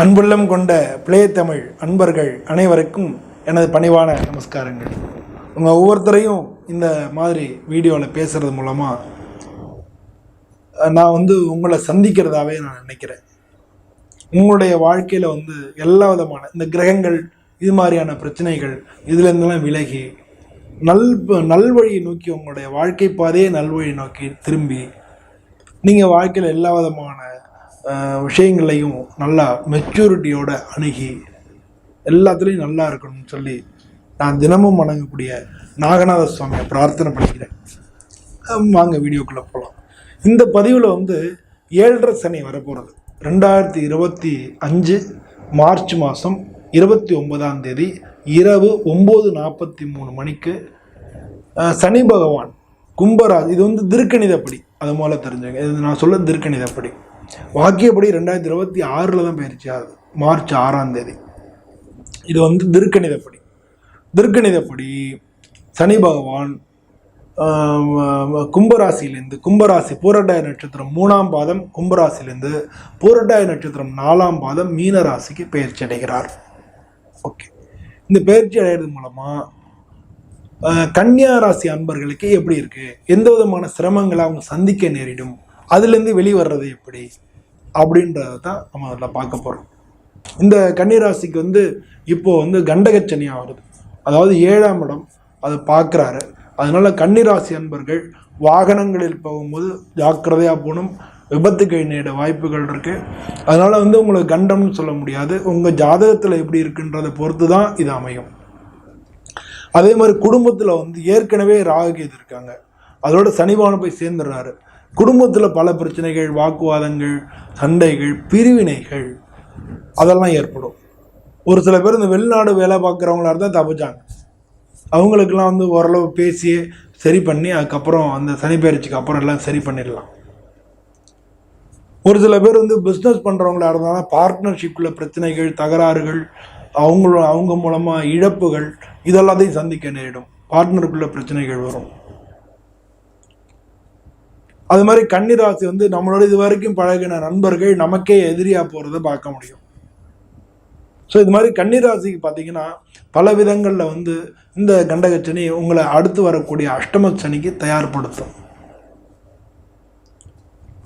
அன்புள்ளம் கொண்ட பிளே தமிழ் அன்பர்கள் அனைவருக்கும் எனது பணிவான நமஸ்காரங்கள். உங்கள் ஒவ்வொருத்தரையும் இந்த மாதிரி வீடியோவில் பேசுகிறது மூலமாக நான் வந்து உங்களை சந்திக்கிறதாவே நான் நினைக்கிறேன். உங்களுடைய வாழ்க்கையில் வந்து எல்லா விதமான இந்த கிரகங்கள் இது மாதிரியான பிரச்சனைகள் இதுலேருந்துலாம் விலகி நல் நல்வழியை நோக்கி உங்களுடைய வாழ்க்கை பாதையே நல்வழி நோக்கி திரும்பி நீங்கள் வாழ்க்கையில் எல்லா விதமான விஷயங்களையும் நல்லா மெச்சூரிட்டியோட அணுகி எல்லாத்துலேயும் நல்லா இருக்கணும்னு சொல்லி நான் தினமும் வணங்கக்கூடிய நாகநாத சுவாமியை பிரார்த்தனை பண்ணிக்கிறேன். வாங்க வீடியோக்குள்ளே போகலாம் இந்த பதிவில் வந்து ஏழரை சனி வரப்போகிறது ரெண்டாயிரத்தி இருபத்தி அஞ்சு மார்ச் மாதம் இருபத்தி ஒன்பதாம் தேதி இரவு ஒம்பது நாற்பத்தி மூணு மணிக்கு சனி பகவான் கும்பராஜ் இது வந்து திருக்கணிதப்படி அது மூலம் தெரிஞ்சுங்க. இது நான் சொல்ல திருக்கணிதப்படி. வாக்கியப்படி ரெண்டாயிரத்தி இருபத்தி ஆறில் தான் பயிற்சி ஆகுது மார்ச் ஆறாம் தேதி. இது வந்து திருக்கணிதப்படி. திருக்கணிதப்படி சனி பகவான் கும்பராசியிலேருந்து கும்பராசி பூரட்டாய நட்சத்திரம் மூணாம் பாதம் கும்பராசியிலேருந்து பூரட்டாய நட்சத்திரம் நாலாம் பாதம் மீன ராசிக்கு பயிற்சி அடைகிறார். ஓகே. இந்த பயிற்சி அடைகிறது மூலமாக கன்னியா ராசி அன்பர்களுக்கு எப்படி இருக்குது எந்த விதமான சிரமங்களை அவங்க சந்திக்க நேரிடும்? அதுலேருந்து வெளிவர்றது எப்படி? அப்படின்றத தான் நம்ம அதில் பார்க்க போகிறோம் இந்த கன்னிராசிக்கு வந்து இப்போ வந்து கண்டகச்சனியாக வருது அதாவது ஏழாம் இடம் அதை பார்க்குறாரு. அதனால கன்னிராசி அன்பர்கள் வாகனங்களில் போகும்போது ஜாக்கிரதையாக போகணும். விபத்துக்கு நேட வாய்ப்புகள் இருக்கு. அதனால வந்து உங்களுக்கு கண்டம்னு சொல்ல முடியாது. உங்கள் ஜாதகத்தில் எப்படி இருக்குன்றதை பொறுத்து தான் இது அமையும். அதே மாதிரி குடும்பத்தில் வந்து ஏற்கனவே ராகுகேது இருக்காங்க. அதோட சனிபான போய் சேர்ந்துடுறாரு. குடும்பத்தில் பல பிரச்சனைகள் வாக்குவாதங்கள் சண்டைகள் பிரிவினைகள் அதெல்லாம் ஏற்படும். ஒரு சில பேர் இந்த வெளிநாடு வேலை பார்க்குறவங்களா இருந்தால் தப்பிச்சாங்க. அவங்களுக்கெல்லாம் வந்து ஓரளவு பேசி சரி பண்ணி அதுக்கப்புறம் அந்த சனிப்பயிற்சிக்கு அப்புறம் எல்லாம் சரி பண்ணிடலாம். ஒரு சில பேர் வந்து பிஸ்னஸ் பண்ணுறவங்களா இருந்தாலும் பார்ட்னர்ஷிப்பில் பிரச்சனைகள் தகராறுகள் அவங்களோட அவங்க மூலமாக இழப்புகள் இதெல்லாத்தையும் சந்திக்க நேரிடும். பார்ட்னருக்குள்ள பிரச்சனைகள் வரும். அது மாதிரி கன்னிராசி வந்து நம்மளோட இது வரைக்கும் பழகின நண்பர்கள் நமக்கே எதிரியாக போகிறத பார்க்க முடியும். ஸோ இது மாதிரி கன்னிராசிக்கு பார்த்தீங்கன்னா பல விதங்களில் வந்து இந்த கண்டகச்சனி உங்களை அடுத்து வரக்கூடிய அஷ்டம சனிக்கு தயார்படுத்தும்.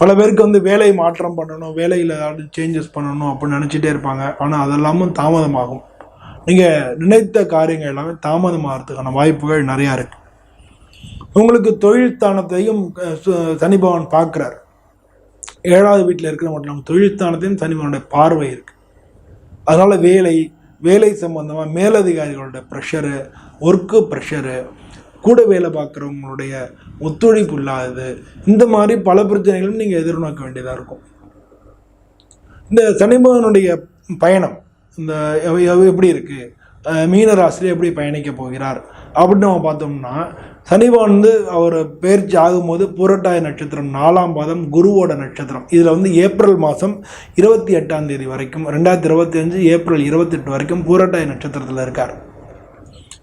பல பேருக்கு வந்து வேலை மாற்றம் பண்ணணும் வேலையில் ஏதாவது சேஞ்சஸ் பண்ணணும் அப்படின்னு நினச்சிட்டே இருப்பாங்க. ஆனால் அதெல்லாமும் தாமதமாகும். நீங்கள் நினைத்த காரியங்கள் எல்லாமே தாமதமாகறதுக்கான வாய்ப்புகள் நிறையா இருக்குது உங்களுக்கு தொழில் தானத்தையும் சு- சனி பகவான் பார்க்குறாரு. ஏழாவது வீட்டில் இருக்கிற மட்டும் இல்லாமல் தொழில் ஸ்தானத்தையும் சனி பகவானுடைய பார்வை இருக்குது அதனால் வேலை வேலை சம்பந்தமாக மேலதிகாரிகளோட ப்ரெஷரு ஒர்க்கு ப்ரெஷரு கூட வேலை பார்க்குறவங்களுடைய ஒத்துழைப்பு இல்லாதது இந்த மாதிரி பல பிரச்சனைகளும் நீங்கள் எதிர்நோக்க வேண்டியதாக இருக்கும். இந்த சனிபவனுடைய பயணம் இந்த எப்படி இருக்குது அஹ் எப்படி பயணிக்க போகிறார்? அப்படின்னு நம்ம பார்த்தோம்னா சனிபகன் வந்து அவர் பயிற்சி ஆகும்போது புரட்டாய நட்சத்திரம் நாலாம் பாதம் குருவோட நட்சத்திரம். இதில் வந்து ஏப்ரல் மாதம் இருபத்தி எட்டாம் தேதி வரைக்கும் ரெண்டாயிரத்தி இருபத்தி அஞ்சு ஏப்ரல் இருபத்தெட்டு வரைக்கும் புரட்டாய நட்சத்திரத்தில் இருக்கார்.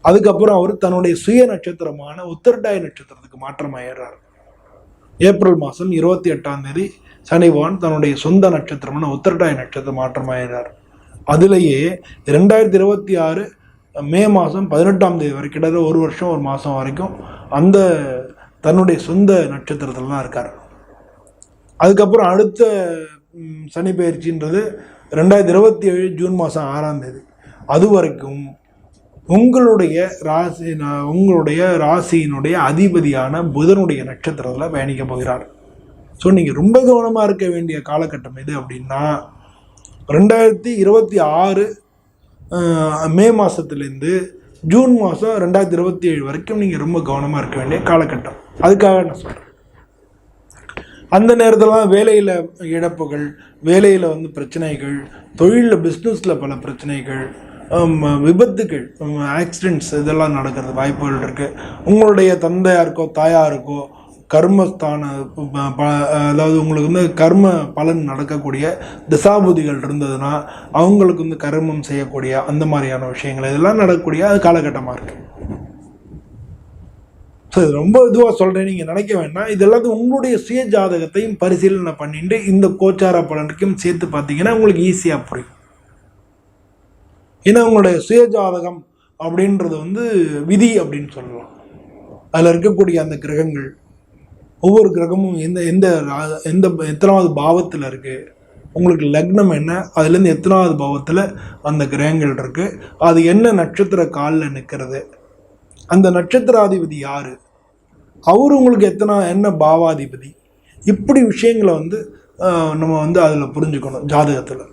அதுக்கப்புறம் அவர் தன்னுடைய சுய நட்சத்திரமான உத்தரட்டாய நட்சத்திரத்துக்கு மாற்றமாயிடுறார் ஏப்ரல் மாதம் இருபத்தி எட்டாம் தேதி சனி தன்னுடைய சொந்த நட்சத்திரமான உத்தரட்டாய நட்சத்திரம் மாற்றமாயிடுறார் அதுலேயே ரெண்டாயிரத்தி இருபத்தி ஆறு மே மாதம் பதினெட்டாம் தேதி வரை கிட்டத்தட்ட ஒரு வருஷம் ஒரு மாதம் வரைக்கும் அந்த தன்னுடைய சொந்த நட்சத்திரத்தில் தான் இருக்கார். அதுக்கப்புறம் அடுத்த சனி பயிற்சின்றது ரெண்டாயிரத்தி இருபத்தி ஏழு ஜூன் மாதம் ஆறாம் தேதி. அது வரைக்கும் உங்களுடைய ராசி உங்களுடைய ராசியினுடைய அதிபதியான புதனுடைய நட்சத்திரத்தில் பயணிக்க போகிறார். ஸோ நீங்கள் ரொம்ப கவனமாக இருக்க வேண்டிய காலகட்டம் எது அப்படின்னா ரெண்டாயிரத்தி இருபத்தி ஆறு மே மாதத்துலேருந்து ஜூன் மாதம் ரெண்டாயிரத்தி இருபத்தி ஏழு வரைக்கும் நீங்கள் ரொம்ப கவனமாக இருக்க வேண்டிய காலகட்டம். அதுக்காக நான் சொல்கிறேன் அந்த நேரத்தில் வேலையில் இழப்புகள் வேலையில் வந்து பிரச்சனைகள் தொழிலில் பிஸ்னஸில் பல பிரச்சனைகள் விபத்துகள் ஆக்சிடென்ட்ஸ் இதெல்லாம் நடக்கிறது வாய்ப்புகள் இருக்குது உங்களுடைய தந்தையாருக்கோ தாயாருக்கோ கர்மஸ்தான ப- அதாவது உங்களுக்கு வந்து கர்ம பலன் நடக்கக்கூடிய திசாபுதிகள் இருந்ததுன்னா அவங்களுக்கு வந்து கர்மம் செய்யக்கூடிய அந்த மாதிரியான விஷயங்கள் இதெல்லாம் நடக்கக்கூடிய அது காலகட்டமாக இருக்குது ஸோ இது ரொம்ப இதுவாக சொல்கிறேன் நீங்கள் நினைக்க வேண்டாம். இது எல்லாத்தையும் உங்களுடைய சுய ஜாதகத்தையும் பரிசீலனை பண்ணிட்டு இந்த கோச்சார பலனுக்கும் சேர்த்து பார்த்தீங்கன்னா உங்களுக்கு ஈஸியாக புரியும். ஏன்னா உங்களுடைய சுயஜாதகம் அப்படின்றது வந்து விதி அப்படின்னு சொல்லலாம். அதில் இருக்கக்கூடிய அந்த கிரகங்கள் ஒவ்வொரு கிரகமும் எந்த எந்த எந்த எத்தனாவது பாவத்தில் இருக்குது உங்களுக்கு லக்னம் என்ன? அதுலேருந்து எத்தனாவது பாவத்தில் அந்த கிரகங்கள் இருக்குது அது என்ன நட்சத்திர காலில் நிற்கிறது அந்த நட்சத்திராதிபதி யார்? அவர் உங்களுக்கு எத்தனை என்ன பாவாதிபதி? இப்படி விஷயங்களை வந்து நம்ம வந்து அதில் புரிஞ்சுக்கணும் ஜாதகத்தில்.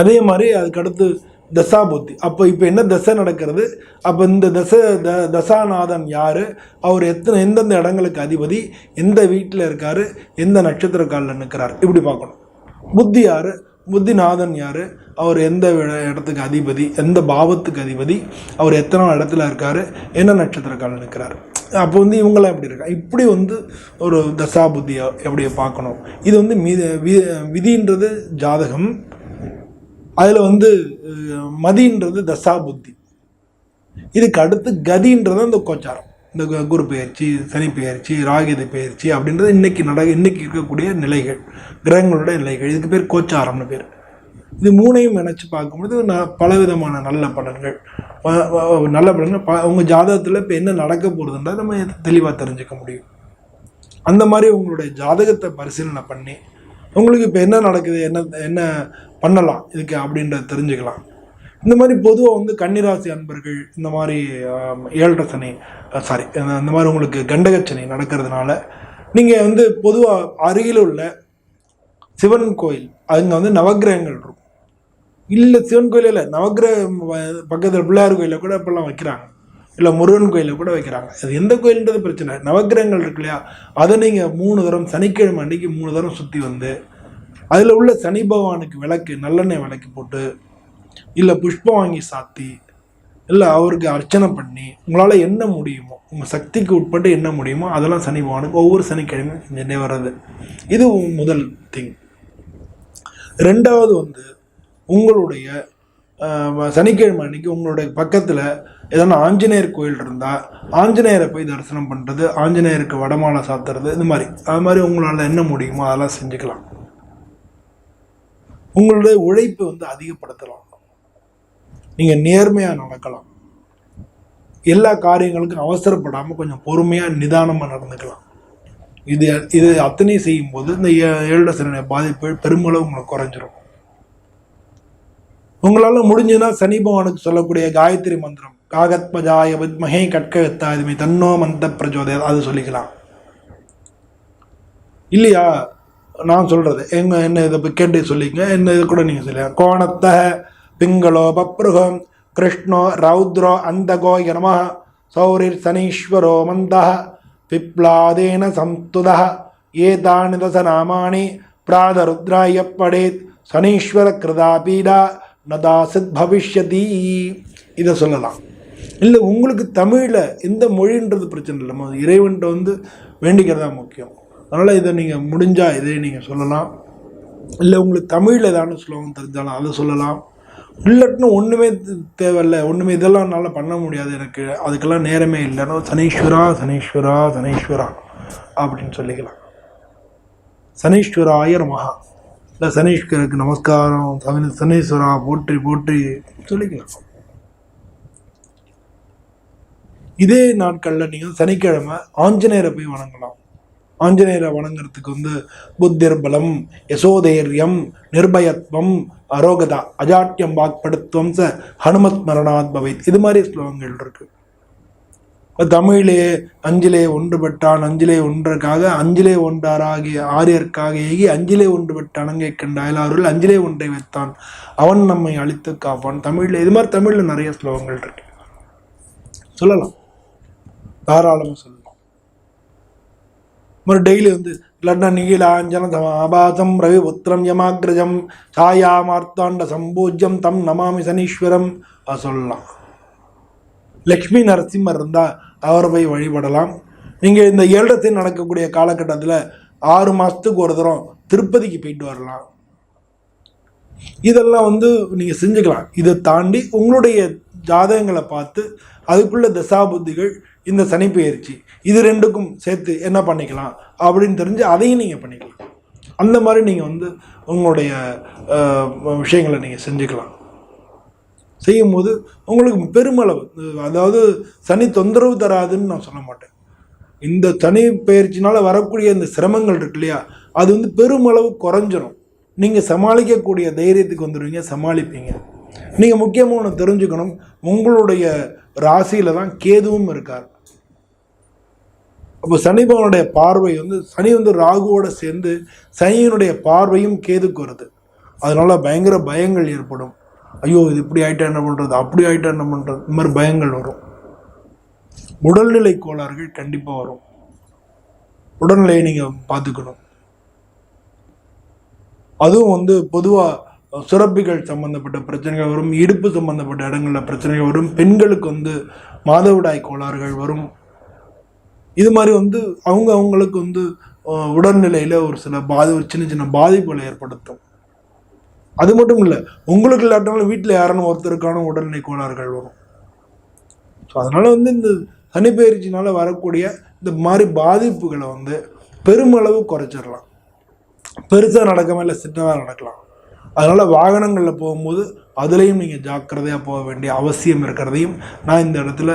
அதே மாதிரி அதுக்கடுத்து தசா புத்தி அப்போ இப்போ என்ன தசை நடக்கிறது? அப்போ இந்த தசை த தசாநாதன் யார்? அவர் எத்தனை எந்தெந்த இடங்களுக்கு அதிபதி? எந்த வீட்டில் இருக்கார்? எந்த நட்சத்திர காலில் நிற்கிறார் இப்படி பார்க்கணும். புத்தி யார்? புத்திநாதன் யார்? அவர் எந்த இடத்துக்கு அதிபதி? எந்த பாவத்துக்கு அதிபதி? அவர் எத்தனை இடத்துல இருக்கார்? என்ன நட்சத்திர காலில் நிற்கிறார் அப்போ வந்து இவங்களாம் எப்படி இருக்கா இப்படி வந்து ஒரு தசா புத்தியை எப்படி பார்க்கணும். இது வந்து மீ வி- விதின்றது ஜாதகம். அதில் வந்து மதின்றது தசா புத்தி இதுக்கு அடுத்து கதின்றது அந்த கோச்சாரம். இந்த குரு பெயர்ச்சி சனி பெயர்ச்சி ராகித பெயர்ச்சி அப்படின்றது இன்னைக்கு நட இன்னைக்கு இருக்கக்கூடிய நிலைகள் கிரகங்களோட நிலைகள். இதுக்கு பேர் கோச்சாரம்னு பேர். இது மூணையும் நினச்சி பார்க்கும்போது ந பலவிதமான நல்ல பலன்கள். நல்ல பலன்கள். ப உங்கள் ஜாதகத்தில் இப்போ என்ன நடக்க போகுதுன்றதை நம்ம தெளிவாக தெரிஞ்சுக்க முடியும். அந்த மாதிரி உங்களுடைய ஜாதகத்தை பரிசீலனை பண்ணி உங்களுக்கு இப்போ என்ன நடக்குது என்ன என்ன பண்ணலாம். இதுக்கு அப்படின்றத தெரிஞ்சுக்கலாம். இந்த மாதிரி பொதுவாக வந்து கன்னிராசி அன்பர்கள் இந்த மாதிரி ஏழரை சனி சாரி இந்த மாதிரி உங்களுக்கு கண்டகச்சனை நடக்கிறதுனால நீங்கள் வந்து பொதுவாக அருகில் உள்ள சிவன் கோயில் அங்கே வந்து நவக்கிரகங்கள் இருக்கும். இல்லை சிவன் கோயில் இல்லை நவக்கிரகம் பக்கத்தில் பிள்ளையார் கோயிலில் கூட இப்போல்லாம் வைக்கிறாங்க. இல்லை முருகன் கோயிலில் கூட வைக்கிறாங்க. அது எந்த கோயில்ன்றது பிரச்சனை. இல்லை. நவக்கிரகங்கள் இருக்கு இல்லையா? அதை நீங்கள் மூணு தரம் சனிக்கிழமை அன்றைக்கி மூணு தரம் சுற்றி வந்து அதில் உள்ள சனி பகவானுக்கு விளக்கு நல்லெண்ணெய் விளக்கு போட்டு இல்லை புஷ்பம் வாங்கி சாத்தி இல்லை அவருக்கு அர்ச்சனை பண்ணி உங்களால் என்ன முடியுமோ உங்கள் சக்திக்கு உட்பட்டு என்ன முடியுமோ அதெல்லாம் சனி பகவானுக்கு ஒவ்வொரு சனிக்கிழமையும் செஞ்சுட்டே வர்றது. இது முதல் திங் ரெண்டாவது வந்து உங்களுடைய சனிக்கிழமை அன்னைக்கு உங்களுடைய பக்கத்தில் எதனா ஆஞ்சநேயர் கோயில் இருந்தால் ஆஞ்சநேயரை போய் தரிசனம் பண்ணுறது ஆஞ்சநேயருக்கு வடமாலை சாத்துறது இந்த மாதிரி. அது மாதிரி உங்களால் என்ன முடியுமோ அதெல்லாம் செஞ்சுக்கலாம். உங்களுடைய உழைப்பை வந்து அதிகப்படுத்தலாம். நீங்கள் நேர்மையாக நடக்கலாம். எல்லா காரியங்களுக்கும் அவசரப்படாமல் கொஞ்சம் பொறுமையாக நிதானமாக நடந்துக்கலாம். இது இது அத்தனை செய்யும்போது இந்த ஏ- ஏழரை பாதிப்பு பெருமளவு உங்களுக்கு குறைஞ்சிரும். உங்களால் முடிஞ்சுன்னா சனி பகவானுக்கு சொல்லக்கூடிய காயத்ரி மந்திரம் காகத்மஜாய வித்மஹே கட்கத்தாதுமே தன்னோ மந்த பிரச்சோதய அது சொல்லிக்கலாம். இல்லையா? நான் சொல்கிறது எங்கள் என்ன இதை கேட்டு சொல்லிங்க என்ன இது கூட நீங்கள் சொல்லுங்கள் கோணத்த பிங்களோ பப்ருகம் கிருஷ்ணோ ரௌத்ரோ அந்தகோ யனம சௌரிர் சனீஸ்வரோ மந்த பிப்லாதேன சம்துத ஏதானி தச நாமானி பிராதருத்ராய படேத் சனீஸ்வர கிருதா பீடா நதாசித் பவிஷ்யதி. இதை சொல்லலாம். இல்லை உங்களுக்கு தமிழில் எந்த மொழின்றது பிரச்சனை இல்லை நம்ம இறைவன்கிட்ட வந்து வேண்டிக்கிறதா முக்கியம். அதனால் இதை நீங்கள் முடிஞ்சால் இதை நீங்கள் சொல்லலாம். இல்லை உங்களுக்கு தமிழில் ஏதாவது ஸ்லோகம் தெரிஞ்சாலும் அதை சொல்லலாம். இல்லாட்டினா ஒன்றுமே தேவையில்லை. ஒன்றுமே இதெல்லாம் என்னால் பண்ண முடியாது எனக்கு. அதுக்கெல்லாம் நேரமே இல்லைன்னா சனீஸ்வரா சனீஸ்வரா சனீஸ்வரா அப்படின்னு சொல்லிக்கலாம். சனீஸ்வராய மகா இல்லை சனீஸ்வருக்கு நமஸ்காரம் சனி சனீஸ்வரா போற்றி போற்றி சொல்லிக்கலாம். இதே நாட்களில் நீங்கள் சனிக்கிழமை ஆஞ்சநேயரை போய் வணங்கலாம். ஆஞ்சநேயரை வணங்குறதுக்கு வந்து புத்திர் பலம் யசோதைரியம் நிர்பயத்வம் அரோகதா அஜாட்டியம் வாக்படுத்துவம் ச ஹனுமத் மரணாத் பவைத். இது மாதிரி ஸ்லோகங்கள் இருக்கு. இப்ப தமிழிலே அஞ்சிலே ஒன்றுபட்டான் அஞ்சிலே ஒன்றற்காக அஞ்சிலே ஒன்றாராகிய ஆரியர்க்காக ஏகி அஞ்சிலே ஒன்றுபட்ட அணங்கை கண்ட அயலாருள் அஞ்சிலே ஒன்றை வைத்தான். அவன் நம்மை அழித்து காப்பான். தமிழில் இது மாதிரி தமிழில் நிறைய ஸ்லோகங்கள் இருக்கு. சொல்லலாம். தாராளமாக சொல்லலாம். மாதிரி டெய்லி வந்து லட்ன நீலாஞ்சனதம் ஆபாதம் ரவிபுத்திரம் யமாகிரஜம் சாயா மார்த்தாண்ட சம்பூஜ்யம் தம் நமாமி சனீஸ்வரம் சொல்லலாம் லக்ஷ்மி நரசிம்மர் இருந்தால் அவரை போய் வழிபடலாம் நீங்கள் இந்த ஏழத்தில் நடக்கக்கூடிய காலகட்டத்தில் ஆறு மாதத்துக்கு ஒரு தரம் திருப்பதிக்கு போயிட்டு வரலாம். இதெல்லாம் வந்து நீங்கள் செஞ்சுக்கலாம். இதை தாண்டி உங்களுடைய ஜாதகங்களை பார்த்து அதுக்குள்ள தசாபுத்திகள் இந்த சனி இது ரெண்டுக்கும் சேர்த்து என்ன பண்ணிக்கலாம் அப்படின்னு தெரிஞ்சு அதையும் நீங்கள் பண்ணிக்கலாம். அந்த மாதிரி நீங்கள் வந்து உங்களுடைய விஷயங்களை நீங்கள் செஞ்சுக்கலாம். செய்யும்போது உங்களுக்கு பெருமளவு அதாவது சனி தொந்தரவு தராதுன்னு நான் சொல்ல மாட்டேன். இந்த சனி பயிற்சினால் வரக்கூடிய இந்த சிரமங்கள் இருக்கு இல்லையா அது வந்து பெருமளவு குறைஞ்சிரும். நீங்கள் சமாளிக்கக்கூடிய தைரியத்துக்கு வந்துடுவீங்க சமாளிப்பீங்க. நீங்கள் முக்கியமாக ஒன்று தெரிஞ்சுக்கணும் உங்களுடைய ராசியில் தான் கேதுவும் இருக்கார். அப்போ சனி பகவானுடைய பார்வை வந்து சனி வந்து ராகுவோட சேர்ந்து சனியினுடைய பார்வையும் கேதுக்கு வருது. அதனால பயங்கர பயங்கள் ஏற்படும். ஐயோ இது இப்படி ஆயிட்டா என்ன பண்ணுறது அப்படி ஆயிட்டா என்ன பண்ணுறது இந்த மாதிரி பயங்கள் வரும். உடல்நிலை கோளாறுகள் கண்டிப்பாக வரும். உடல்நிலையை நீங்கள் பார்த்துக்கணும். அதுவும் வந்து பொதுவாக சுரப்பிகள் சம்மந்தப்பட்ட பிரச்சனைகள் வரும் இடுப்பு சம்மந்தப்பட்ட இடங்களில் பிரச்சனைகள் வரும் பெண்களுக்கு வந்து மாதவிடாய் கோளாறுகள் வரும். இது மாதிரி வந்து அவங்க அவங்களுக்கு வந்து உடல்நிலையில் ஒரு சில பாதி ஒரு சின்ன சின்ன பாதிப்புகளை ஏற்படுத்தும். அது மட்டும் இல்லை உங்களுக்கு இல்லாட்டாலும் வீட்டில் யாரான ஒருத்தருக்கான உடல்நிலை கோளாறுகள் வரும். ஸோ அதனால் வந்து இந்த சனிப்பெயர்ச்சினால வரக்கூடிய இந்த மாதிரி பாதிப்புகளை வந்து பெருமளவு குறைச்சிடலாம். பெருசாக நடக்காமல் இல்லை சின்னதாக நடக்கலாம். அதனால் வாகனங்களில் போகும்போது அதுலேயும் நீங்கள் ஜாக்கிரதையாக போக வேண்டிய அவசியம் இருக்கிறதையும் நான் இந்த இடத்துல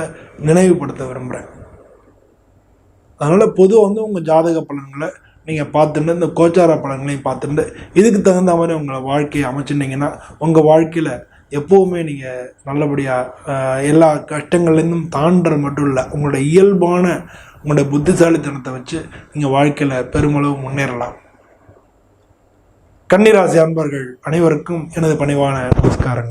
நினைவுபடுத்த விரும்புகிறேன் அதனால் பொதுவாக வந்து உங்கள் ஜாதக பலன்களை நீங்கள் பார்த்துட்டு இந்த கோச்சார பலன்களையும் பார்த்துட்டு இதுக்கு தகுந்த மாதிரி உங்களை வாழ்க்கையை அமைச்சுட்டிங்கன்னா உங்கள் வாழ்க்கையில் எப்போவுமே நீங்கள் நல்லபடியாக எல்லா கஷ்டங்கள்லேருந்தும் தாண்டுற மட்டும் இல்லை உங்களோட இயல்பான உங்களோட புத்திசாலித்தனத்தை வச்சு நீங்கள் வாழ்க்கையில் பெருமளவு முன்னேறலாம். கன்னிராசி அன்பர்கள் அனைவருக்கும் எனது பணிவான நமஸ்காரங்கள்.